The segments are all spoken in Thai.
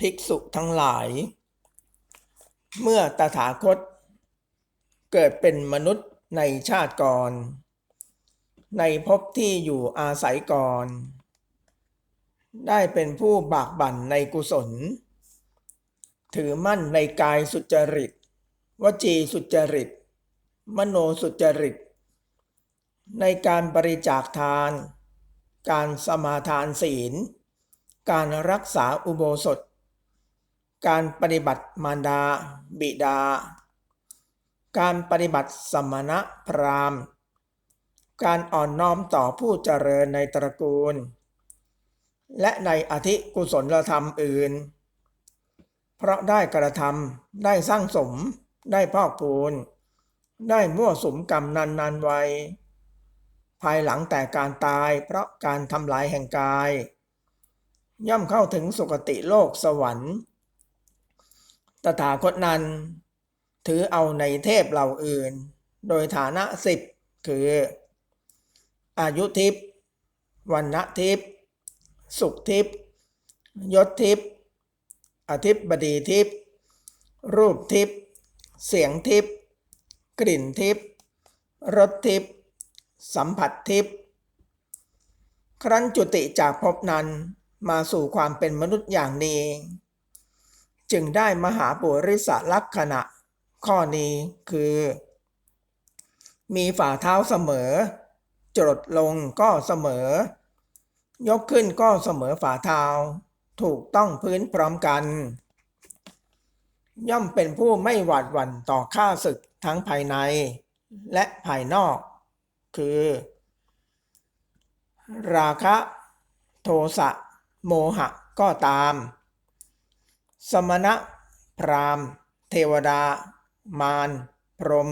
ภิกษุทั้งหลาย เมื่อตถาคต เกิดเป็นมนุษย์ในชาติก่อน ในภพที่อยู่อาศัยก่อน ได้เป็นผู้บากบั่นในกุศล ถือมั่นในกายสุจริต วจีสุจริต มโนสุจริต ในการบริจาคทาน การสมาทานศีลการรักษาอุโบสถ การปฏิบัติมารดา บิดา การปฏิบัติสมณะพราหมณ์ การอ่อนน้อมต่อผู้เจริญในตระกูล และในอธิกุศลธรรมอื่น เพราะได้กระทำได้สร้างสม ได้พอกพูน ได้มั่วสมกรรมนานนานๆไว้ภายหลังแต่การตายเพราะการทำลายแห่งกาย ย่อมเข้าถึงสุคติโลกสวรรค์ ตถาคตนั้น ถือเอาในเทพเหล่าอื่น โดยฐานะสิบคือ อายุทิพย์วันณทิพย์สุขทิพย์ยศทิพย์อธิบดีทิพย์รูปทิพย์เสียงทิพย์กลิ่นทิพย์รสทิพย์สัมผัสทิพย์ครั้นจุติจากภพนั้นมาสู่ความเป็นมนุษย์อย่างนี้ จึงได้มหาปุริสลักษณะ ข้อนี้คือ มีฝ่าเท้าเสมอ จดลงก็เสมอ ยกขึ้นก็เสมอฝ่าเท้า ถูกต้องพื้นพร้อมกัน ย่อมเป็นผู้ไม่หวาดหวั่นต่อข้าศึกทั้งภายใน และภายนอก คือ ราคะ โทสะ โมหะก็ตาม สมณะ พราหมณ์ เทวดา มารพรหม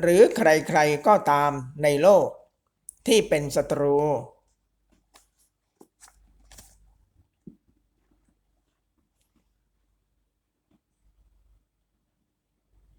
หรือใครๆก็ตามในโลก ที่เป็นศัตรู